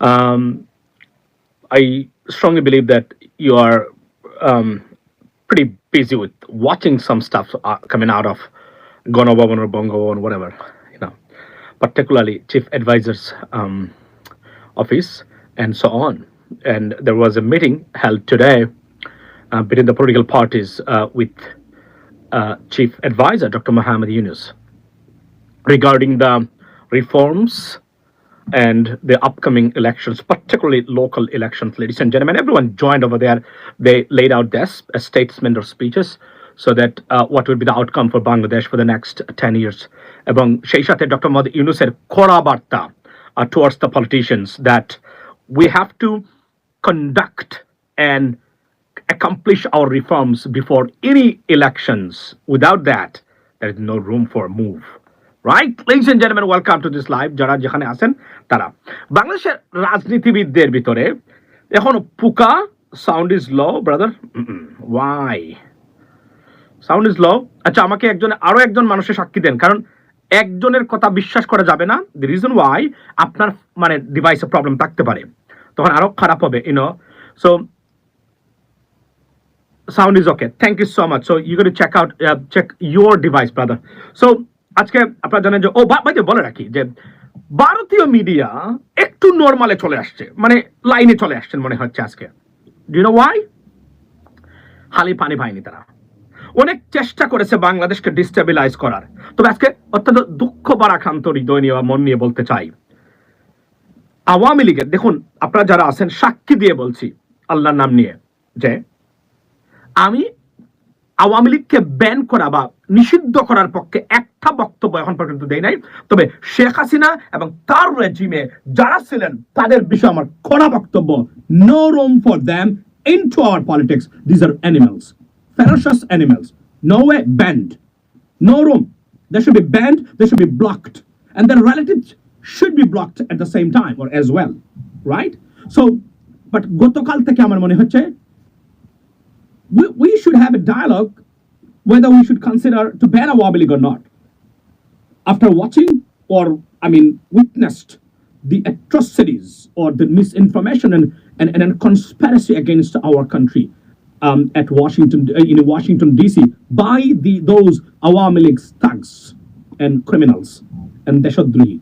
Um, I strongly believe that you are um, pretty busy with watching some stuff uh, coming out of Gonobavan or Bongo or whatever, you know, particularly Chief Advisor's um, office and so on. And there was a meeting held today uh, between the political parties uh, with uh, Chief Advisor Dr. Muhammad Yunus regarding the reforms and the upcoming elections, particularly local elections, ladies and gentlemen. Everyone joined over there. They laid out their s- a statement or speeches so that uh, what will be the outcome for Bangladesh for the next 10 years. এবং সেই সাথে doctor Mohammad ইউনুসের কড়া বার্তা uh, towards the politicians that we have to conduct and accomplish our reforms before any elections. Without that, there is no room for move. Right ladies and gentlemen welcome to this live যারা যেখানে আছেন তারা। বাংলাদেশের রাজনীতিবিদদের ভিতরে এখন পুকা sound is low brother why sound is low আচ্ছা আমাকে একজন আরও একজন মানুষের সাক্ষী দেন। কারণ একজনের কথা বিশ্বাস করা যাবে না। দি রিজন ওয়াই আপনার মানে ডিভাইসে প্রবলেম থাকতে পারে। তখন আরও খারাপ হবে you know so okay thank you so much so you got to check out uh, check your device brother so আজকে আপনারা জানেন যে, ও ভাই বলে রাখি যে, ভারতীয় মিডিয়া একটু নর্মালে চলে আসছে মানে লাইনে চলে আসছেন মনে হচ্ছে আজকে। ডু নো ওয়াই হালি পানি পায়নি তারা। অনেক চেষ্টা করেছে বাংলাদেশকে ডিস্টেবিলাইজ করার। তবে আজকে অত্যন্ত দুঃখ বারাক্রান্ত হৃদয় নিয়ে মন নিয়ে বলতে চাই। আওয়ামী লীগের, দেখুন, আপনারা যারা আছেন, সাক্ষী দিয়ে বলছি আল্লাহর নাম নিয়ে যে, আমি আওয়ামী লীগকে ব্যান করা বা নিষিদ্ধ করার পক্ষে একটা বক্তব্য এখন পর্যন্ত দেয় নাই। তবে শেখ হাসিনা এবং তার রেজিমে যারা ছিলেন, তাদের বিষয়ে আমার কড়া বক্তব্য no room for them into our politics these are animals ferocious animals no way banned no room they should be banned they should be blocked and then relatives should be blocked at the same time or as well right so but গতকাল থেকে আমার মনে হচ্ছে we, we should have a dialogue whether we should consider to ban Awabi League or not. After watching or, I mean, witnessed the atrocities or the misinformation and, and, and conspiracy against our country um, at Washington, uh, in Washington D.C. by the those Awami League thugs and criminals and Deshadri.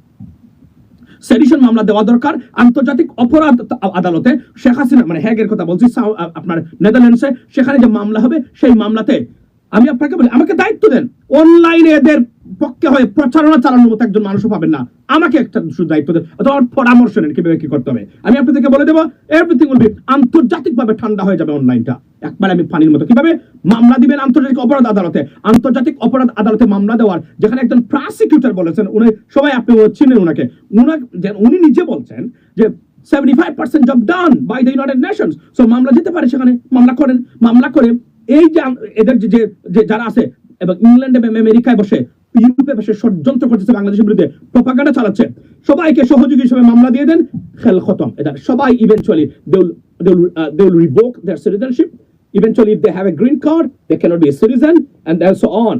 Sedition মামলা দেওয়া দরকার। আন্তর্জাতিক অপরাধ আদালতে শেখ হাসিনা মানে হ্যাগের কথা বলছি আপনার নেদারল্যান্ডসে সেখানে যে মামলা হবে, সেই মামলাতে আমি আপনাকে বলি, আমাকে দায়িত্ব দেন। অনলাইনে এদের পক্ষে হয়ে প্রচারণা চালানোর মতো একজন মানুষও পাবেন না। আমাকে একটা শুধু দায়িত্ব দেন। অথবা পরামর্শ নেন, কীভাবে কি করতে হবে। আমি আপনাদেরকে বলে দেবো এভরিথিং উইল বি আন্তর্জাতিকভাবে ঠান্ডা হয়ে যাবে অনলাইনটা একবার আমি পানির মতো। কীভাবে? মামলা দিবেন আন্তর্জাতিক অপরাধ আদালতে। আন্তর্জাতিক অপরাধ আদালতে মামলা দেওয়ার। যেখানে একজন প্রসিকিউটর বলেছেন, উনি সবাই আপনি চিনেন ওনাকে উনি নিজে বলছেন যে seventy five percent job done by the United Nations so মামলা যেতে পারে সেখানে। মামলা করেন। মামলা করে এই যে এদের যে- যারা আছে এবং ইংল্যান্ডে আমেরিকায় বসে ইউরোপে বসে ষড়যন্ত্র করতেছে বাংলাদেশের বিরুদ্ধে প্রপাগান্ডা চালাচ্ছে সবাইকে সহযোগী হিসেবে মামলা দিয়ে দেন খেল খতম। এদের সবাই eventually they will their citizenship. Eventually, if they have a green card, they cannot be a citizen, and then so on.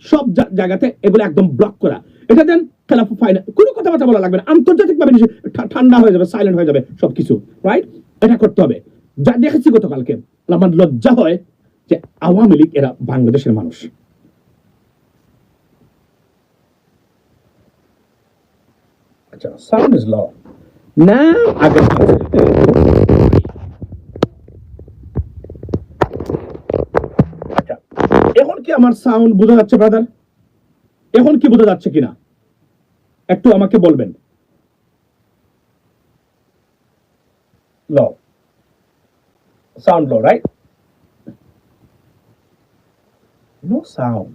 সব জায়গাতে এগুলো একদম ব্লক করা। এটা দেন খেলাফ ফাইনাল কোনো কথাবার্তা বলা লাগবে না। আন্তর্জাতিক ভাবে ঠান্ডা হয়ে যাবে সাইলেন্ট হয়ে যাবে সবকিছু রাইট এটা করতে হবে। যা দেখেছি গতকালকে আমার লজ্জা হয় যে আওয়ামী লীগ এরা বাংলাদেশের মানুষ। আচ্ছা সাউন্ড ইজ ল না আগে আচ্ছা এখন কি আমার সাউন্ড বোঝা যাচ্ছে ব্রাদার এখন কি বোঝা যাচ্ছে কিনা? একটু আমাকে বলবেন। ল sound low right no sound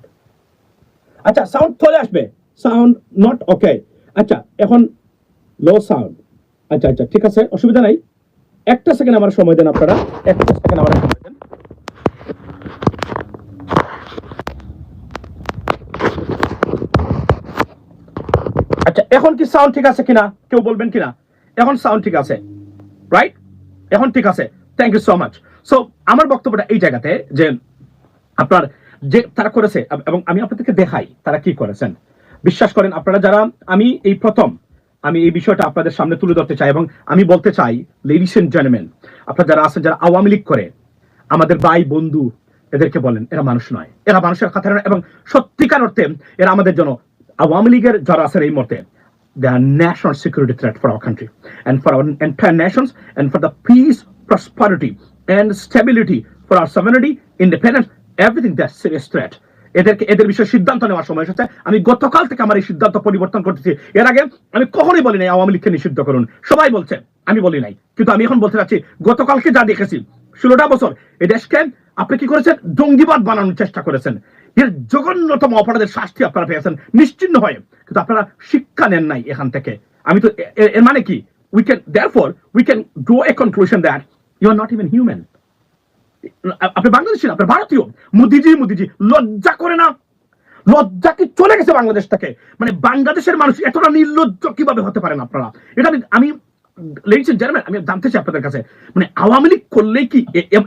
আচ্ছা সাউন্ড চলে আসবে। সাউন্ড নট ওকে আচ্ছা এখন লো সাউন্ড আচ্ছা আচ্ছা ঠিক আছে, অসুবিধা নাই। একটা সেকেন্ড আমার সময় দেন আপনারা। একটা সেকেন্ড আমার সময় দেন। আচ্ছা এখন কি সাউন্ড ঠিক আছে কিনা? কেউ বলবেন কিনা? এখন সাউন্ড ঠিক আছে। রাইট এখন ঠিক আছে। Thank you so much so আমার বক্তব্যটা এই জায়গাতে যে আপনার যে তারা করেছে এবং আমি আপনাদেরকে দেখাই তারা কি করেছেন। বিশ্বাস করেন আপনারা যারা আমি এই প্রথম আমি এই বিষয়টা আপনাদের সামনে তুলে ধরতে চাই এবং আমি বলতে চাই লেডিস এন্ড জেন্টলম্যান আপনারা যারা আছেন যারা আওয়ামী লীগ করে আমাদের ভাই বন্ধু এদেরকে বলেন এরা মানুষ নয়। এরা মানুষের কথা নয় এবং সত্যিকার অর্থে এরা আমাদের জন্য আওয়ামী লীগের যারা আছেন এই মুহূর্তে they are national security threat for our country and for our entire nations and for the peace, prosperity, and stability for our sovereignty, independence, everything that's serious threat. এদেরকে, এদের বিষয়ে সিদ্ধান্ত নেওয়ার সময় এসেছে। আমি গতকাল থেকে আমার এই সিদ্ধান্ত পরিবর্তন করতেছি। এর আগে আমি কখনোই বলি নাই, আওয়ামী লীগকে নিষিদ্ধ করুন। সবাই বলছে, আমি বলি নাই। কিন্তু আমি এখন বলতে চাচ্ছি, গতকালকে যা দেখেছি, ষোলোটা বছর, এই দেশকে আপনি কি করেছেন? জঙ্গিবাদ বানানোর চেষ্টা করেছেন। এর জঘন্যতম অপরাধের শাস্তি আপনারা পেয়েছেন, নিশ্চিন্ন হয়ে। কিন্তু আপনারা শিক্ষা নেন নাই এখান থেকে। আমি তো এর মানে কি? We can therefore we can draw a conclusion that you are not even human আপনি বাংলাদেশি আপনি ভারতীয়। মোদিজি মোদিজি, লজ্জা করে না? লজ্জা কি চলে গেছে বাংলাদেশ থেকে? মানে বাংলাদেশের মানুষ এতটা নির্লজ্জ কীভাবে হতে পারেন আপনারা? এটা আমি আমি জানতে চাই আপনাদের কাছে। মানে আওয়ামী লীগ করলেই কি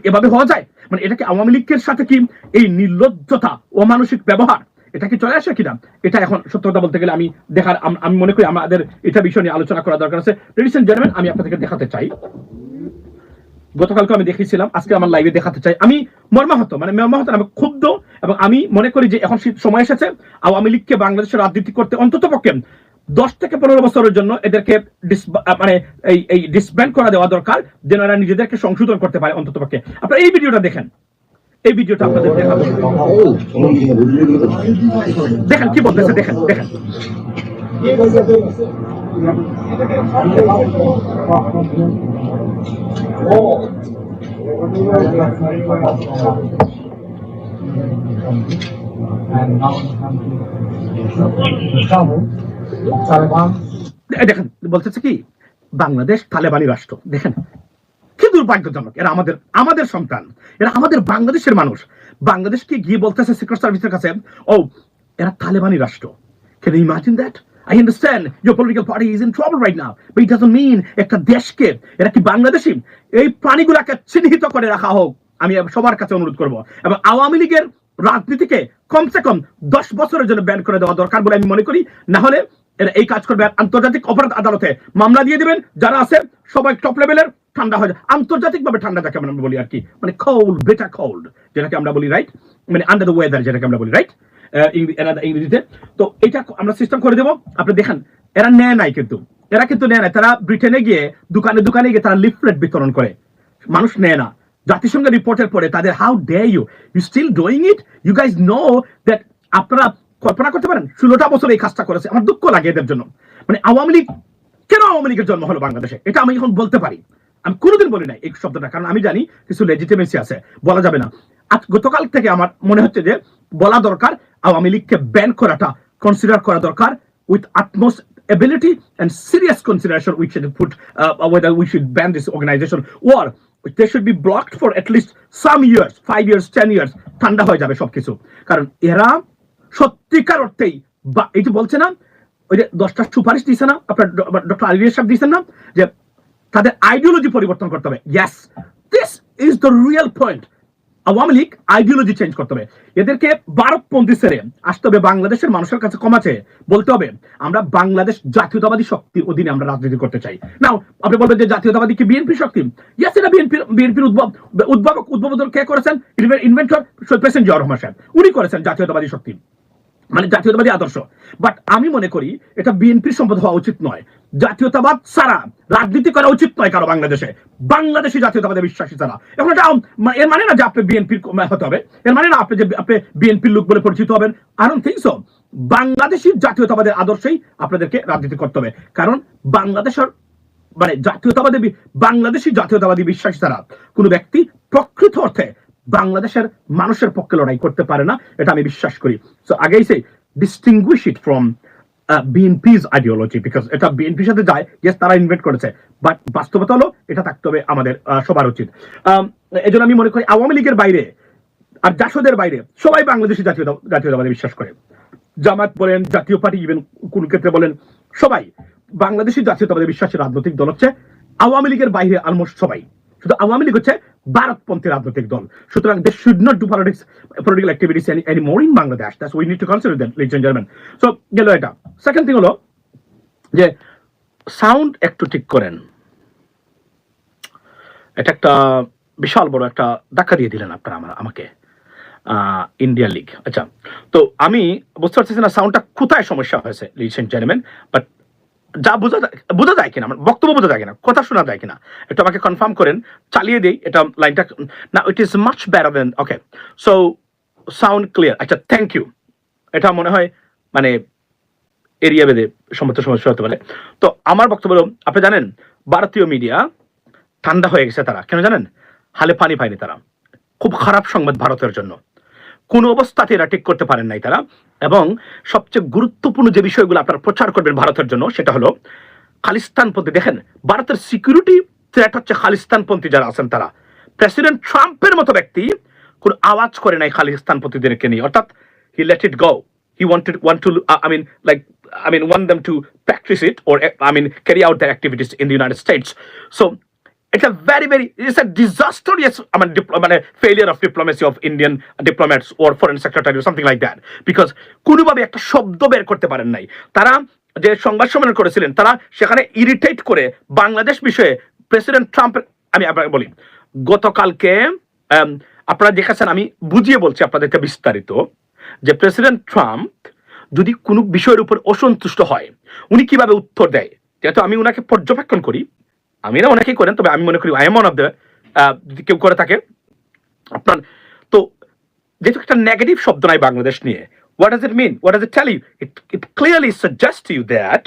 এভাবে হওয়া যায়? মানে এটা কি আওয়ামী লীগের সাথে কি এই নির্লজ্জতা, অমানসিক ব্যবহার, এটা কি চলে আসে কিনা? এটা এখন সত্য কথা বলতে গেলে আমি দেখার আমি মনে করি আমাদের এটা বিষয় নিয়ে আলোচনা করা দরকার আছে। লেডিস এন্ড জেন্টলম্যান আমি আপনাদেরকে দেখাতে চাই। গতকালকে আমি দেখিয়েছিলাম, আজকে আমার লাইভে দেখাতে চাই। আমি মর্মাহত মানে মর্মাহত আমি ক্ষুব্ধ এবং আমি মনে করি যে এখন সময় এসেছে আওয়ামী লীগকে বাংলাদেশের রাজনীতি করতে অন্তত পক্ষে দশ থেকে পনেরো বছরের জন্য এদেরকে মানে এই এই ডিসব্যান্ড করা দেওয়া দরকার, যেন এরা নিজেদেরকে সংশোধন করতে পারে অন্তত পক্ষে আপনারা এই ভিডিওটা দেখেন। এই ভিডিওটা আপনাদের দেখাবো। দেখেন কি বলতেছে, দেখেন দেখেন। দেখেন, বলতেছে কি? বাংলাদেশ তালেবানি রাষ্ট্র। দেখেন, কি দুর্ভাগ্যজনক, এরা আমাদের আমাদের সন্তান, এরা আমাদের বাংলাদেশের মানুষ। বাংলাদেশকে গিয়ে বলতেছে সিক্রেট সার্ভিসের কাছে, ও, এরা তালেবানি রাষ্ট্র। Can you imagine I understand your political party is in trouble right now, but it doesn't mean একটা দেশকে এরা কি বাংলাদেশি? এই প্রাণীগুলাকে চিহ্নিত করে রাখা হোক আমি সবার কাছে অনুরোধ করব। এবং আওয়ামী লীগের রাজনীতিকে কমসে কম দশ বছরের জন্য ব্যান করে দেওয়া দরকার বলে আমি মনে করি। না হলে এরা এই কাজ করবে আন্তর্জাতিক অপরাধ আদালতে মামলা দিয়ে দিবেন। যারা আছে সবাই টপ লেভেলের ঠান্ডা হয়ে যায় আন্তর্জাতিক ভাবে ঠান্ডা যাকে আমরা বলি আর কি। মানে কোল্ড বেটার কোল্ড যেটাকে আমরা বলি রাইট মানে আন্ডার দ্য ওয়েদার যেটাকে আমরা বলি রাইট ইংরেজিতে। তো এটা আমরা সিস্টেম করে দেবো। আপনি দেখেন, এরা নেয় নাই কিন্তু। এরা কিন্তু নেয় নাই। তারা ব্রিটেনে গিয়ে দোকানে দোকানে গিয়ে তারা লিফলেট বিতরণ করে। মানুষ নেয় না। জাতিসংঘ রিপোর্টের পরে তাদের how dare you you still doing it you guys know that আপনারা কল্পনা করতে পারেন, ষোলোটা বছর এই কাজটা করেছে। আমার দুঃখ লাগে এদের জন্য। মানে আওয়ামী লীগ কেন আওয়ামী লীগের জন্ম হলো বাংলাদেশে? এটা আমি এখন বলতে পারি। আমি কোনোদিন বলি নাই এই শব্দটা, কারণ আমি জানি কিছু লেজিটিমেসি আছে। বলা যাবে না। গতকাল থেকে আমার মনে হচ্ছে যে বলা দরকার আওয়ামী লীগকে ব্যান করাটা কনসিডার করা দরকার with utmost ability and serious consideration we uh, whether we should ban this organization or they should be blocked for at least some years five years ten years ঠান্ডা হয়ে যাবে সবকিছু। কারণ এরা সত্যিকার অর্থেই বা এই যে বলছে না ওই যে দশটা সুপারিশ দিছে না আপনার ডক্টর আলিয়া সাহেব দিয়েছেন না যে তাদের আইডিওলজি পরিবর্তন করতে হবে। Yes this is the real point Awami League ideology change করতে হবে। এদেরকে ভারতপন্থী সেরে আসতে হবে। বাংলাদেশের মানুষের কাছে কমাছে বলতে হবে, আমরা বাংলাদেশ জাতীয়তাবাদী শক্তির অধীনে আমরা রাজনীতি করতে চাই। নাও আপনি বলবেন যে জাতীয়তাবাদী কি বিএনপি শক্তি? ইয়াস এটা বিএনপি, বিএনপির উদ্ভব, উদ্ভাবক উদ্ভাবন কে করেছেন? ইনভেন্টর প্রেসেন্ট জিয়া রহমান সাহেব। উনি করেছেন জাতীয়তাবাদী শক্তি। মানে জাতীয়তাবাদী আদর্শ। বাট আমি মনে করি এটা বিএনপির সম্পদ হওয়া উচিত নয়। জাতীয়তাবাদ ছাড়া রাজনীতি করা উচিত নয় কারও বাংলাদেশে। বাংলাদেশি জাতীয়তাবাদে বিশ্বাসী ছাড়া। এখন এটা এর মানে না যে আপনি বিএনপির হতে হবে। এর মানে না আপনি যে আপনি বিএনপির লোক বলে পরিচিত হবেন। ডোন্ট থিংক সো জাতীয়তাবাদের আদর্শেই আপনাদেরকে রাজনীতি করতে হবে। কারণ বাংলাদেশের মানে জাতীয়তাবাদী বাংলাদেশি জাতীয়তাবাদী বিশ্বাসী ছাড়া কোনো ব্যক্তি প্রকৃত অর্থে বাংলাদেশের মানুষের পক্ষে লড়াই করতে পারে না, এটা আমি বিশ্বাস করি। সো আগেই সে distinguish it from BNP's ideology because এটা বিএনপির সাথে যায় ইয়েস তারা ইনভেট করেছে বাট বাস্তবতা হলো, এটা থাকতে হবে আমাদের সবার উচিত। এই আমি মনে করি আওয়ামী লীগের বাইরে আর জাসদের বাইরে সবাই বাংলাদেশি জাতীয়তা জাতীয়তাবাদে বিশ্বাস করে। জামাত বলেন, জাতীয় পার্টি ইভেন কোন ক্ষেত্রে বলেন, সবাই বাংলাদেশি জাতীয়তাবাদে বিশ্বাসী রাজনৈতিক দল হচ্ছে আওয়ামী লীগের বাইরে অলমোস্ট সবাই। শুধু আওয়ামী লীগ হচ্ছে ভারতপন্থী রাজনৈতিক দল। সুতরাং they should not do politics political activities any more in Bangladesh that's we need to consider that leads and so গেল এটা। সেকেন্ড থিং হলো যে সাউন্ড একটু ঠিক করেন। এটা একটা বিশাল বড় একটা ধাক্কা দিয়ে দিলেন আপনারা আমার, আমাকে। ইন্ডিয়া লিগ আচ্ছা তো আমি বুঝতে পারতেছি না সাউন্ডটা কোথায় সমস্যা হয়েছে লিডস এন্ড বাট যা বোঝা যায় বোঝা যায় কিনা আমার বক্তব্য বোঝা যায় কিনা, কথা শোনা যায় কিনা, একটু আমাকে কনফার্ম করেন, চালিয়ে দিই, এটা লাইনটা না it is much better then okay so sound clear আচ্ছা থ্যাংক ইউ এটা মনে হয় মানে এরিয়া বেদে সমস্ত সমস্যা হতে পারে। তো আমার বক্তব্য আপনি জানেন, ভারতীয় মিডিয়া ঠান্ডা হয়ে গেছে তারা, কেন জানেন? হালে পানি পায়নি তারা। খুব খারাপ সংবাদ ভারতের জন্য। কোন অবস্থাতে এরা ঠিক করতে পারেন নাই তারা। এবং সবচেয়ে গুরুত্বপূর্ণ যে বিষয়গুলো আপনারা প্রচার করবেন ভারতের জন্য সেটা হলো খালিস্তানপন্থী। দেখেন ভারতের সিকিউরিটি থ্রেট হচ্ছে খালিস্তানপন্থী যারা আছেন তারা। প্রেসিডেন্ট ট্রাম্পের মতো ব্যক্তি কোন আওয়াজ করে নাই খালিস্তানপন্থীদেরকে নিয়ে। অর্থাৎ he let it go wanted want to uh, i mean like i mean want them to practice it or uh, i mean carry out their activities in united states. So it's a very very, it's a disastrous, i mean dipl- মানে failure of diplomacy of indian diplomats or foreign secretary or something like that. Because কোনোভাবে একটা শব্দ বের করতে পারেন নাই। তারা যে সংবাদ সম্মেলন করেছিলেন, তারা সেখানে ইরিটেট করে বাংলাদেশ বিষয়ে প্রেসিডেন্ট ট্রাম্পের আমি আপনাকে বলি, গতকালকে আপনারা দেখেছেন, আমি বুঝিয়ে বলছি আপনাদেরকে বিস্তারিত, যে প্রেসিডেন্ট ট্রাম্প যদি কোনো বিষয়ের উপর অসন্তুষ্ট হয়, উনি কীভাবে উত্তর দেয়? যেহেতু আমি ওনাকে পর্যবেক্ষণ করি আমি না অনেকেই করেন, তবে আমি মনে করি I am one of the কেউ করে থাকে আপনার তো যেহেতু একটা নেগেটিভ শব্দ নাই বাংলাদেশ নিয়ে what does it mean what does it tell you it it clearly suggest you that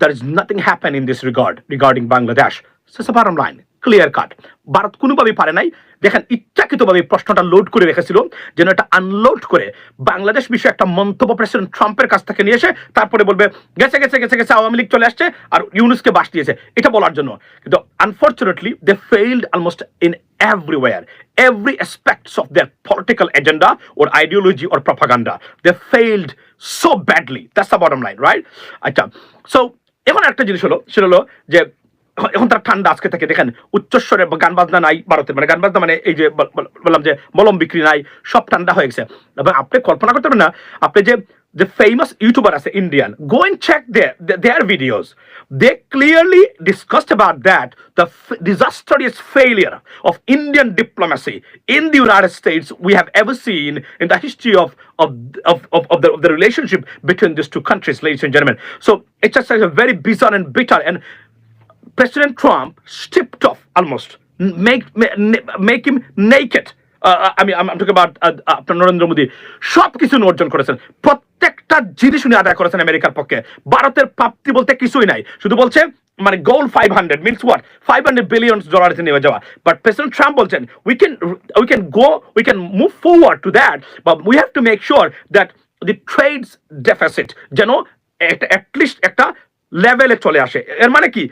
there is nothing happen in this regard regarding Bangladesh So it's line. Clear cut Bharat কোনোভাবেই পারে নাই দেখেন, ইচ্ছাকৃতভাবে প্রশ্নটা load করে রেখেছিল, যেন এটা আনলোড করে বাংলাদেশ বিষয়ে একটা মন্তব্য প্রেসিডেন্ট ট্রাম্পের কাছ থেকে নিয়ে এসে তারপরে বলবে, গেছে গেছে গেছে গেছে, আওয়ামী লীগ চলে আসছে আর ইউনুসকে বাস দিয়েছে। এটা বলার জন্য। কিন্তু unfortunately they failed almost in everywhere, every aspects of their political agenda or ideology or propaganda. They failed so badly. That's the bottom line, right? আচ্ছা so এখন একটা জিনিস হলো, সেটা হলো যে এখন তার ঠান্ডা আজকে থেকে দেখেন উচ্চস্বরে গান বাজনা নাই ভারতে মানে গান বাজনা মানে এই যে বল- বল- বললাম যে মলম বিক্রি নাই সব ঠান্ডা হয়ে গেছে এবং আপনি কল্পনা করতে পারেন না আপনি যে যে ফেমাস ইউটিউবার আছে Indian go and check their videos they clearly discussed about that the disastrous failure of Indian diplomacy in the United States we have ever seen in the history of of of, of, of the, of the relationship between these two countries, ladies and gentlemen. So it's just like a very bizarre and bitter and President Trump stripped off almost, make make, him naked. আমি I'm, I'm talking about uh, আপনার নরেন্দ্র মোদী। সব কিছু অর্জন করেছেন। প্রত্যেকটা জিনিস উনি আদায় করেছেন আমেরিকার পক্ষে। ভারতের প্রাপ্তি বলতে কিছুই নাই। শুধু বলছে মানে goal five hundred means what five hundred billion dollar নিয়ে যাওয়া। বাট প্রেসিডেন্ট ট্রাম্প বলছেন we can we can go we can move forward to that but we have to make sure that the trades deficit যেন at least একটা লেভেলে চলে আসে। এর মানে কি?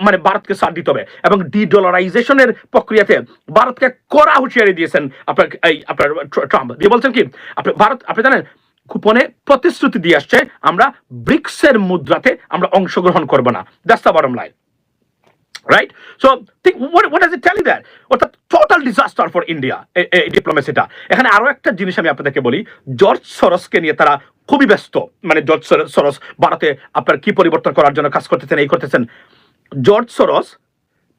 মানে ভারতকে ছাড় দিতে হবে এবং ডিডলারাইজেশনের প্রক্রিয়াতে ভারতকে কড়া হুঁশিয়ারি দিয়েছেন আপনার, এই আপনার ট্রাম্প। দিয়ে বলছেন কি, আপনি, ভারত, আপনি জানেন, কুপনে প্রতিশ্রুতি দিয়ে আসছে, আমরা ব্রিক্সের মুদ্রাতে আমরা অংশগ্রহণ করব না। That's the bottom line right so ঠিক does it tell you that অর্থাৎ টোটাল ডিজাস্টার ফর ইন্ডিয়া এই ডিপ্লোমেসিটা এখানে আরও একটা জিনিস আমি আপনাদেরকে বলি জর্জ সরসকে নিয়ে তারা খুবই ব্যস্ত। মানে জর্জ সর- সরস ভারতে আপনার কি পরিবর্তন করার জন্য কাজ করতেছেন, এই করতেছেন। জর্জ সরস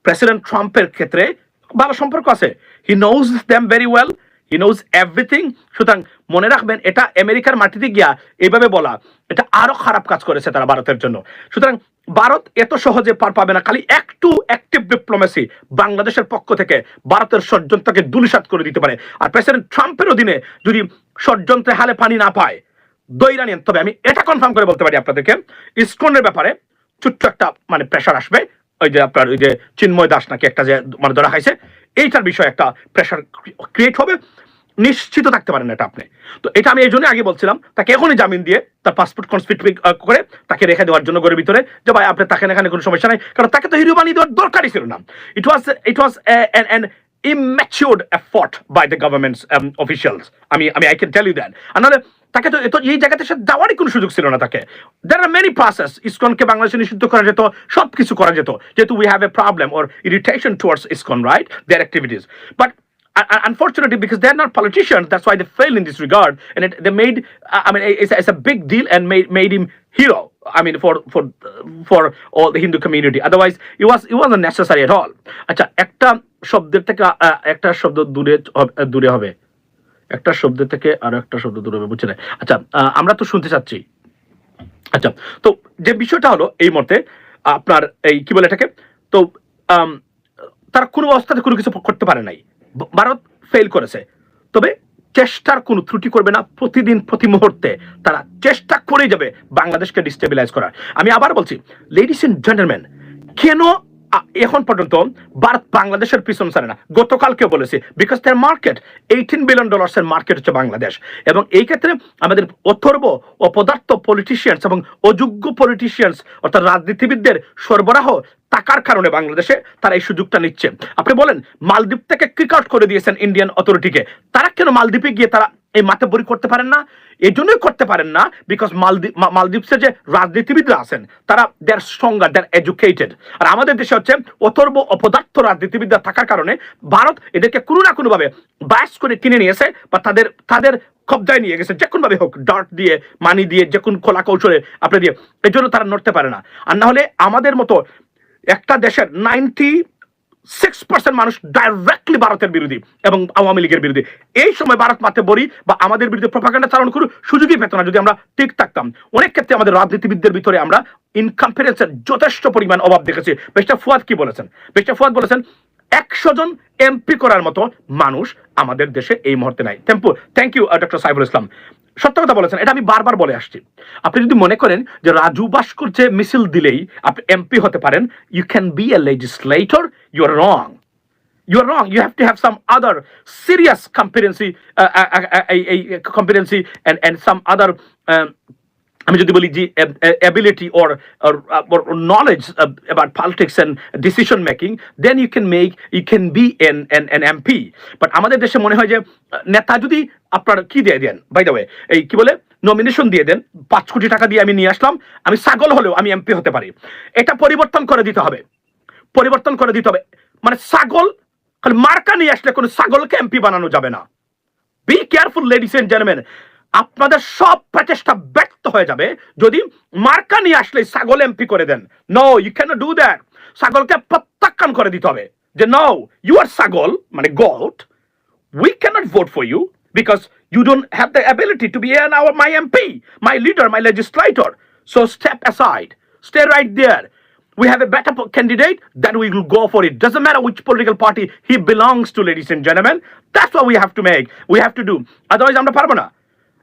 প্রেসিডেন্ট ট্রাম্পের ক্ষেত্রে ভালো সম্পর্ক আছে। He knows them very well he knows everything সুতরাং মনে রাখবেন এটা আমেরিকার মাটিতে গিয়া এইভাবে বলা, এটা আরও খারাপ কাজ করেছে তারা ভারতের জন্য। সুতরাং ভারত এত সহজে পার পাবে না, খালি একটু অ্যাক্টিভ ডিপ্লোমেসি বাংলাদেশের পক্ষ থেকে ভারতের ষড়যন্ত্রকে দুলিশাত করে দিতে পারে। আর প্রেসিডেন্ট ট্রাম্পের অধীনে যদি ষড়যন্ত্রে হালে পানি না পায় দৈরা নিন। তবে আমি এটা কনফার্ম করে বলতে পারি আপনাদেরকে, ইসকনের ব্যাপারে ছোট্ট একটা মানে প্রেশার আসবে। ওই যে আপনার ওই যে চিন্ময় দাস নাকি একটা যে মানে ধরা খাইছে, এইটার বিষয়ে একটা প্রেশার ক্রিয়েট হবে। নিশ্চিত থাকতে পারেন এটা আপনি। তো এটা আমি এই জন্য আগে বলছিলাম, তাকে এখনই জামিন দিয়ে তার পাসপোর্ট কনস্পিট করে তাকে রেখে দেওয়ার জন্য ঘরের ভিতরে যে ভাই আপনি তাকে এখানে কোনো সমস্যা নাই, কারণ তাকে তো হিরো বানিয়ে দেওয়ার দরকারই ছিল না। It was it was an immatured effort by the governments officials আমি আমি I can tell you that আর নাহলে তাকে তো এই জায়গাতে সে যাওয়ারই কোনো সুযোগ ছিল না তাকে দ্যার আর মেনি প্রসেস ইসকনকে বাংলাদেশে নিষিদ্ধ করা যেত সব কিছু করা যেত যেহেতু we have a problem or irritation towards ISKCON right their activities but unfortunately because they're not politicians that's why they fail in this regard and it, they made uh, i mean it's it's a big deal and made made him hero I mean, for for for all the Hindu community. Otherwise, it was it wasn't necessary at all. আচ্ছা একটা শব্দের থেকে একটা শব্দ দূরে দূরে হবে একটা শব্দ থেকে আরও একটা শব্দ দূরে বুঝছে না আচ্ছা আমরা তো শুনতে চাচ্ছি। আচ্ছা তো যে বিষয়টা হলো এই মুহূর্তে, আপনার এই কি বলে এটাকে? তো তারা কোনো অবস্থাতে কোনো কিছু করতে পারে নাই। ভারত ফেল করেছে। তবে চেষ্টার কোনো ত্রুটি করবে না, প্রতিদিন, প্রতি মুহূর্তে তারা চেষ্টা করে যাবে বাংলাদেশকে ডিস্টেবিলাইজ করার। আমি আবার বলছি লেডিস এন্ড জেন্টলম্যান কেন এখন পর্যন্ত ভারত বাংলাদেশের পিছন ছাড়ে না। গতকালকেও বলেছি বিকজ তার মার্কেট এইটিন বিলিয়ন ডলার্স এর মার্কেট হচ্ছে বাংলাদেশ। এবং এই ক্ষেত্রে আমাদের অথর্ব অপদার্থ পলিটিশিয়ানস এবং অযোগ্য পলিটিশিয়ানস অর্থাৎ রাজনীতিবিদদের সরবরাহ টাকার কারণে বাংলাদেশে তারা এই সুযোগটা নিচ্ছে। আপনি বলেন, মালদ্বীপ থেকে কিক আউট করে দিয়েছেন ইন্ডিয়ান অথরিটিকে তারা কেন মালদ্বীপে গিয়ে তারা এই মাথা বড়ি করতে পারেন না, এই জন্যই করতে পারেন না বিকজ মালদ্বীপ মালদ্বীপসে যে রাজনীতিবিদরা আছেন, তারা দেয়ার স্ট্রঙ্গার দেয়ার এডুকেটেড আর আমাদের দেশে হচ্ছে অথর্ব অপদার্থ রাজনীতিবিদরা থাকার কারণে ভারত এদেরকে কোনো না কোনোভাবে বায়াস করে কিনে নিয়েছে বা তাদের তাদের কবজায় নিয়ে গেছে যে কোনোভাবে হোক ডার্ট দিয়ে মানি দিয়ে যে কোন কলা কৌশলে আপনি দিয়ে এই জন্য তারা নড়তে পারে না। আর না হলে আমাদের মতো একটা দেশের নাইনটি সিক্স পার্সেন্ট মানুষ ডাইরেক্টলি ভারতের বিরোধী এবং আওয়ামী লীগের বিরোধী। এই সময় ভারত মাতে বড়ি বা আমাদের বিরুদ্ধে প্রপাগান্ডা চালানো কোনো সুযোগই পেত না যদি আমরা ঠিক থাকতাম। অনেক ক্ষেত্রে আমাদের রাজনীতিবিদদের ভিতরে আমরা ইনকম্পারেন্সের যথেষ্ট পরিমাণ অভাব দেখেছি। বেশটা ফুয়াদ কি বলেছেন? বেশটা ফুয়াদ বলেছেন, একশো জন এমপি করার মতো মানুষ আমাদের দেশে এই মুহূর্তে নাই। Thank thank you doctor Saiful Islam. সত্য কথা বলেছেন এটা আমি বারবার বলে আসছি আপনি যদি মনে করেন যে রাজু ভাস্কর যে মিছিল দিলেই আপনি এমপি হতে পারেন you can be a legislator you are wrong you are wrong. You have to have some other serious competency, uh, uh, uh, uh, a competency, and and some other. Um, আমি যদি বলি যে ability knowledge uh, about politics and decision making then you can make you can be an an, an MP but আমাদের দেশে মনে হয় যে নেতা যদি আপনার কি দিয়ে দেন? বাই দ্য এই কি বলে? নমিনেশন দিয়ে দেন। পাঁচ কোটি টাকা দিয়ে আমি নিয়ে আসলাম। আমি ছাগল হলেও আমি এমপি হতে পারি। এটা পরিবর্তন করে দিতে হবে। পরিবর্তন করে দিতে হবে। মানে ছাগল মার্কা নিয়ে আসলে কোনো ছাগলকে এমপি বানানো যাবে না। Be careful ladies and gentleman আপনাদের সব প্রচেষ্টা ব্যর্থ হয়ে যাবে যদি মার্কা নিয়ে আসলে ছাগল এমপি করে দেন no you can do that ছাগলকে প্রত্যাখ্যান করে দিতে হবে যে নো ইউ আর ছাগল মানে got we cannot vote for you because you don't have the ability to be an our my MP, my leader, my legislator. So step aside, stay right there. We have a better candidate, then we will go for it. Doesn't matter which political party he belongs to, ladies and gentlemen. That's what we have to make. We have to do. Otherwise, আমরা পারব না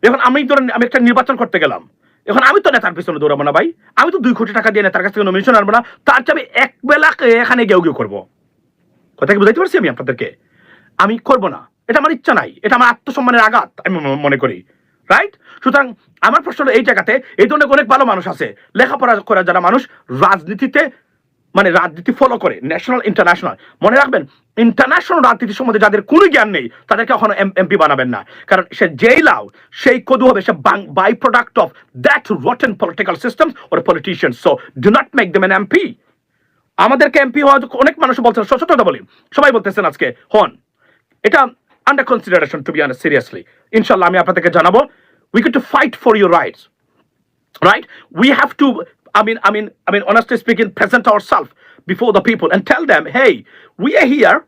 এখন আমি ধরেন আমি একটা নির্বাচন করতে গেলাম। এখন আমি তো নেতার পিছনে দৌড়াবো না ভাই। আমি তো দুই কোটি টাকা দিয়ে নেতার কাছ থেকে নমিনেশন আনব না। তার চেয়ে আমি এক বেলা এখানে গেউ গেউ করব। কথা কি বুঝাইতে পারছি আমি আপনাদেরকে? আমি করব না। এটা আমার ইচ্ছা নাই। এটা আমার আত্মসম্মানের আঘাত, আমি মনে করি। রাইট সুতরাং আমার প্রশ্ন এই জায়গাতে এই ধরনের অনেক ভালো মানুষ আছে। লেখাপড়া করা যারা মানুষ, রাজনীতিতে মানে রাজনীতি ফলো করে ন্যাশনাল ইন্টারন্যাশনাল মনে রাখবেন ইন্টারন্যাশনাল রাজনীতি সম্বন্ধে যাদের কোনো জ্ঞান নেই তাদেরকে কখনো এমপি বানাবেন না। কারণ সে যেই লাও সেই কদু হবে সে by product of that rotten political system or politician so do not make them an MP আমাদেরকে এমপি হওয়া অনেক মানুষ বলছেন সচেতনতা বলি। সবাই বলতেছেন আজকে হন এটা under consideration to be on seriously ইনশাল্লাহ আমি আপনাদেরকে জানাব we get to fight for your rights right? We have to, I mean, I mean, I mean, honestly speaking, present ourselves before the people and tell them, hey, we are here.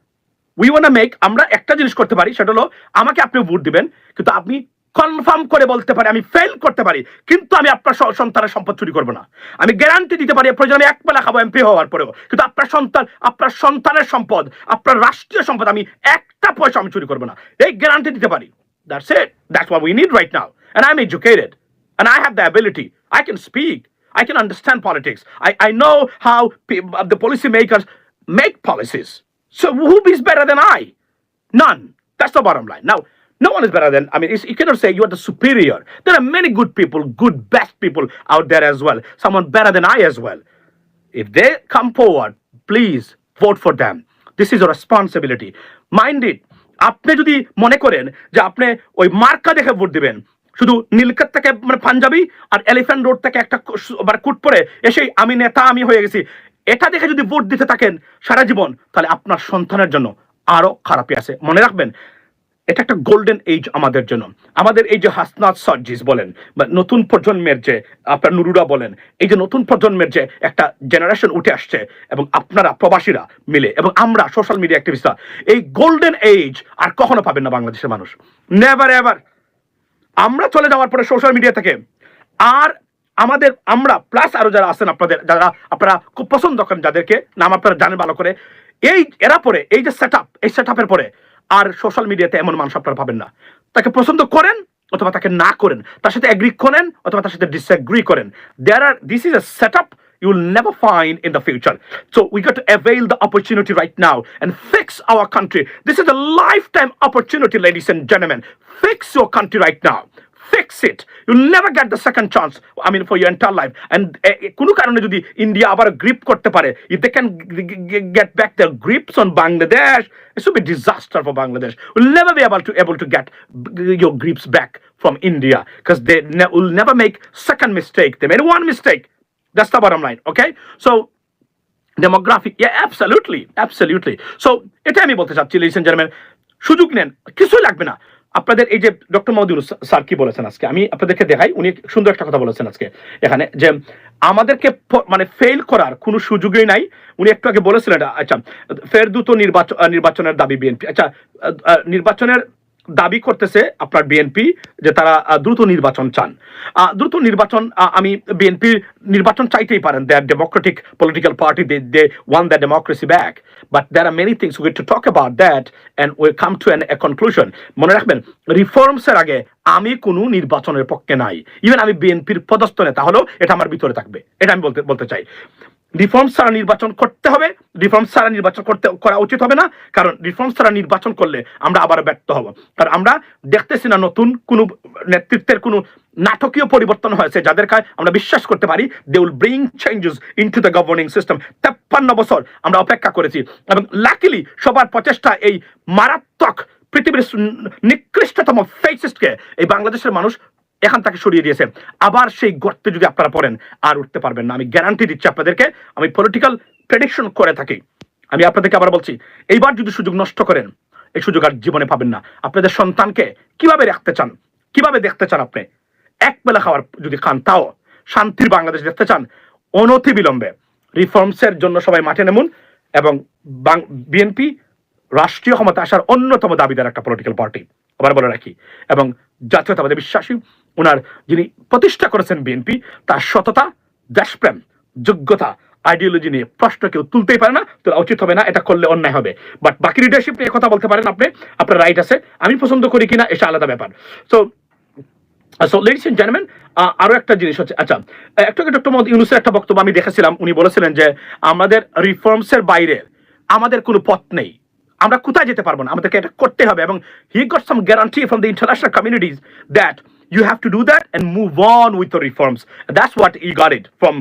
We want to make, আমরা একটা জিনিস করতে পারি সেটা হলো আমাকে আপনি vote দিবেন কিন্তু আপনি কনফার্ম করে বলতে পারি আমি ফেল করতে পারি কিন্তু আমি আপনার সন্তানের সম্পদ চুরি করব না। আমি গ্যারান্টি দিতে পারি প্রয়োজন আমি এক বেলা খাব এমপি হওয়ার পরেও। কিন্তু আপনার সন্তান আপনার সন্তানের সম্পদ আপনার রাষ্ট্রীয় সম্পদ আমি একটা পয়সা আমি চুরি করব না। এই গ্যারান্টি দিতে পারি। That's it that's what we need right now. And I'm educated. And I have the ability. I can speak. I can understand politics. I, I know how pe- uh, the policymakers make policies. So who is better than I? None. That's the bottom line. Now, no one is better than, I mean, it's, you cannot say you are the superior. There are many good people, good, best people out there as well. Someone better than I as well. If they come forward, please vote for them. This is a responsibility. Mind it. আপনি যদি মনে করেন যে আপনি ওই মার্কা দেখে vote দিবেন শুধু নীলকাত থেকে মানে পাঞ্জাবি আর এলিফ্যান্ট রোড থেকে একটা মানে কুট পরে এসেই আমি নেতা, আমি হয়ে গেছি। এটা দেখে যদি ভোট দিতে থাকেন সারা জীবন, তাহলে আপনার সন্তানের জন্য আরও খারাপই আছে। মনে রাখবেন, এটা একটা গোল্ডেন এজ আমাদের জন্য। আমাদের এই যে হাসনাত সার্জিস বলেন, বা নতুন প্রজন্মের যে আপনার নুরুরা বলেন, এই যে নতুন প্রজন্মের যে একটা জেনারেশন উঠে আসছে, এবং আপনারা প্রবাসীরা মিলে, এবং আমরা সোশ্যাল মিডিয়া অ্যাক্টিভিস্টরা এই গোল্ডেন এজ আর কখনো পাবেন না বাংলাদেশের মানুষ। নেভার এভার আমরা চলে যাওয়ার পরে সোশ্যাল মিডিয়া থেকে। আর আমাদের, আমরা প্লাস আরও যারা আছেন আপনাদের, যারা আপনারা খুব পছন্দ করেন যাদেরকে, নাম আপনারা জানেন ভালো করে, এই, এরা পরে, এই যে সেট এই সেট পরে আর সোশ্যাল মিডিয়াতে এমন মানুষ আপনারা পাবেন না। তাকে পছন্দ করেন অথবা তাকে না করেন, তার সাথে অ্যাগ্রি করেন অথবা তার সাথে ডিসঅ্যাগ্রি করেন। There are this is a set up you will never find in the future. So we got to avail the opportunity right now and fix our country. This is a lifetime opportunity, ladies and gentlemen. Fix your country right now. Fix it. You'll never get the second chance. I mean, for your entire life. And eh, eh, কোনো কারণে যদি India আবার grip করতে পারে if they can g- g- g- get back their grips on Bangladesh, it should be disaster for Bangladesh. We'll never be able to able to get b- your grips back from India because they ne- will never make second mistake. They made one mistake. That's the bottom line. Okay, so demographic absolutely absolutely so এটা আমি বলতে চাচ্ছি listen gentleman সুযোগ নেন কিছুই লাগবে না। আপনাদের এই যে ডক্টর মহদুর স্যার কি বলেছেন আজকে? আমি আপনাদেরকে দেখাই উনি সুন্দর একটা কথা বলেছেন আজকে এখানে যে আমাদেরকে মানে ফেল করার কোনো সুযোগই নাই। উনি একটু আগে বলেছিলেন আচ্ছা ফের দ্রুত নির্বাচন নির্বাচনের দাবি বিএনপি আচ্ছা নির্বাচনের দাবি করতেছে আপনার বিএনপি যে তারা দ্রুত নির্বাচন চান। দ্রুত নির্বাচন আমি বিএনপি নির্বাচন চাইতেই পারেন। They are democratic political party they they won the democracy back but there are many things we to talk about that and we come to an a conclusion মনে রাখবেন রিফর্মসের আগে আমি কোনো নির্বাচনের পক্ষে নাই। ইভেন আমি বিএনপির পদস্থ নেতা হলেও এটা আমার ভিতরে থাকবে। এটা আমি বলতে বলতে চাই। রিফর্ম ছাড়া নির্বাচন করতে হবে। রিফর্ম ছাড়া নির্বাচন করতে, করা উচিত হবে না। কারণ রিফর্ম ছাড়া নির্বাচন করলে আমরা আবার ব্যর্থ হব। কারণ আমরা দেখতেছি না নতুন কোনো নেতৃত্বের কোনো নাটকীয় পরিবর্তন হয়েছে যাদের কাছে আমরা বিশ্বাস করতে পারি they will bring changes into the governing system তেপ্পান্ন বছর আমরা অপেক্ষা করেছি এবং লাকিলি সবার প্রচেষ্টা এই মারাত্মক পৃথিবীর নিকৃষ্টতম ফেসিস্টকে এই বাংলাদেশের মানুষ এখান থেকে সরিয়ে দিয়েছে। আবার সেই গর্তে যদি আপনারা পড়েন, আর উঠতে পারবেন না। আমি গ্যারান্টি দিচ্ছি আপনাদেরকে, আমি পলিটিক্যাল প্রেডিকশন করে থাকি। আমি আপনাদেরকে আবার বলছি, এইবার যদি সুযোগ নষ্ট করেন, এই সুযোগ আর জীবনে পাবেন না। আপনাদের সন্তানকে কীভাবে রাখতে চান? কীভাবে দেখতে চান আপনি? এক বেলা খাওয়ার যদি খান, তাও শান্তির বাংলাদেশ দেখতে চান অনতি বিলম্বে রিফর্মসের জন্য সবাই মাঠে নেমুন এবং বিএনপি রাষ্ট্রীয় ক্ষমতা আসার অন্যতম দাবিদার একটা পলিটিক্যাল পার্টি আবার বলে রাখি। এবং জাতীয়তাবাদী বিশ্বাসী ওনার যিনি প্রতিষ্ঠা করেছেন বিএনপি তার সততা, দেশপ্রেম, যোগ্যতা আইডিওলজি নিয়ে প্রশ্ন কেউ তুলতেই পারে না, তোলা উচিত হবে না, এটা করলে অন্যায় হবে। বাট বাকি লিডারশিপ নিয়ে কথা বলতে পারেন আপনি, আপনার রাইট আছে, আমি পছন্দ করি কিনা, এটা আলাদা ব্যাপার। So so ladies and gentleman আরও একটা জিনিস হচ্ছে আচ্ছা একটু ডক্টর মোহাম্মদ ইউনুসের একটা বক্তব্য আমি দেখেছিলাম, উনি বলেছিলেন যে, আমাদের রিফর্মসের বাইরে আমাদের কোনো পথ নেই। আমরা কোথায় যেতে পারব না? আমাদেরকে এটা করতে হবে এবং he got some guarantee from the international communities that you have to do that and move on with reforms that's what he got it from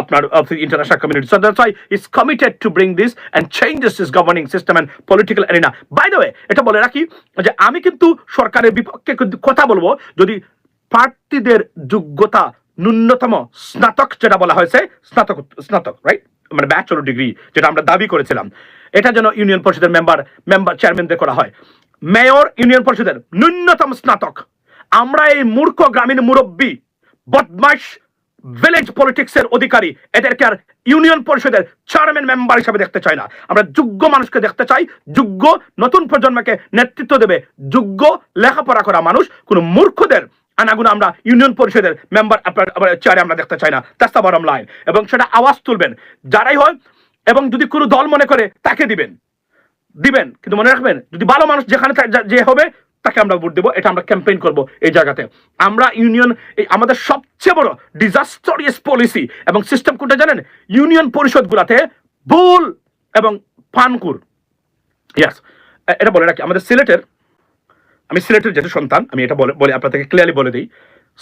আপনার international community so that's why he's committed to bring this and changes is governing system and political arena by the এটা বলে রাখি যে আমি কিন্তু সরকারের বিপক্ষে কথা বলব যদি প্রার্থীদের যোগ্যতা ন্যূনতম স্নাতক যেটা বলা হয়েছে স্নাতক স্নাতক রাইট মানে ব্যাচেলর ডিগ্রি যেটা আমরা দাবি করেছিলাম। এটা যেন ইউনিয়ন পরিষদের মেম্বার মেম্বার চেয়ারম্যানদের করা হয়। মেয়র, ইউনিয়ন পরিষদের ন্যূনতম স্নাতক। আমরা এই মূর্খ গ্রামীণ মুরব্বী বদমাইশ ভিলেজ পলিটিক্সের অধিকারী, এদেরকে আর ইউনিয়ন পরিষদের চেয়ারম্যান মেম্বার হিসাবে দেখতে চাই না। আমরা যোগ্য মানুষকে দেখতে চাই, যোগ্য নতুন প্রজন্মকে নেতৃত্ব দেবে, যোগ্য লেখাপড়া করা মানুষ, কোনো মূর্খদের আনাগুনা আমরা ইউনিয়ন পরিষদের মেম্বার চেয়ারে আমরা দেখতে চাই না। দ্য বটম লাইন এবং সেটা আওয়াজ তুলবেন। যারাই হয় এবং যদি কোনো দল মনে করে, তাকে দিবেন। দিবেন, কিন্তু মনে রাখবেন, যদি ভালো মানুষ যেখানে যে হবে, তাকে আমরা ভোট দেবো, এটা আমরা ক্যাম্পেইন করব এই জায়গাতে। আমরা ইউনিয়ন এই আমাদের সবচেয়ে বড় ডিজাস্টারিয়াস পলিসি এবং সিস্টেম কোনটা জানেন? ইউনিয়ন পরিষদগুলোতে ভুল এবং পানকুর ইয়াস এটা বলে রাখি। আমাদের সিলেটের, আমি সিলেটের যেহেতু সন্তান, আমি এটা বলে বলে আপনাদেরকে ক্লিয়ারলি বলে দিই।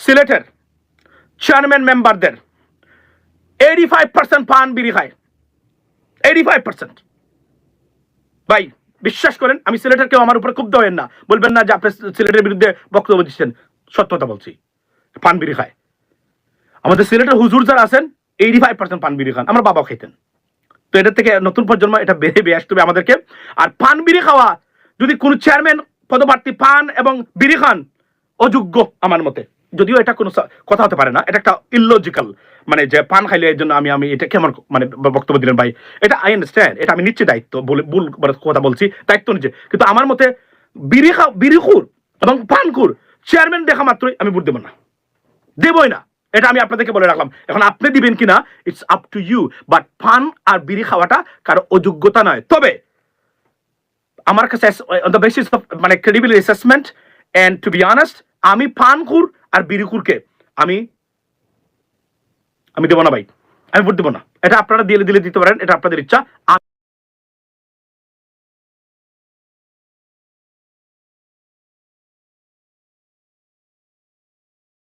সিলেটের চেয়ারম্যান মেম্বারদের এইটি ফাইভ পার্সেন্ট পান বিড়ি খায়। এইটি ফাইভ পার্সেন্ট ভাই, বিশ্বাস করেন, আমি সিলেটের কেউ আমার উপরে ক্ষুব্ধ হবেন না। বলবেন না যে আপনি সিলেটের বিরুদ্ধে বক্তব্য দিচ্ছেন। সত্যতা বলছি। পান বিড়ি খায়। আমাদের সিলেটের হুজুর যারা আছেন এইটি ফাইভ পার্সেন্ট পান বিড়ি খান। আমার বাবা খেতেন তো এটা থেকে নতুন প্রজন্ম, এটা বেড়ে বেয়ে আসতে হবে আমাদেরকে। আর পান বিড়ি খাওয়া, যদি কোনো চেয়ারম্যান পদপ্রার্থী পান এবং বিড়ি খান, অযোগ্য আমার মতে। যদিও এটা কোনো কথা হতে পারে না। এটা একটা ইললজিক্যাল মানে যে পান খাইলে এর জন্য আমি আমি এটা কেমন মানে বক্তব্য দিলেন ভাই? এটা আই আন্ডারস্ট্যান্ড এটা আমি নিচ্ছি দায়িত্ব, বলে ভুল মানে কথা বলছি, দায়িত্ব নিচ্ছে কিন্তু আমার মতে বিড়ি খা বিড়িখুর এবং পানকুর চেয়ারম্যান দেখা মাত্রই আমি ভোট দেবো না। দেবই না। এটা আমি আপনাদেরকে বলে রাখলাম। এখন আপনি দিবেন কিনা it's up to you but পান আর বিড়ি খাওয়াটা কারও অযোগ্যতা নয়। তবে আমার কাছে অন দ্য বেসিস অফ মানে credible assessment and to be honest আমি পানকুর আর বিড়িকুরকে আমি আমি দেবো না ভাই। আমি ভোট দেবো না। এটা আপনারা দিলে দিলে দিতে পারেন, এটা আপনাদের ইচ্ছা।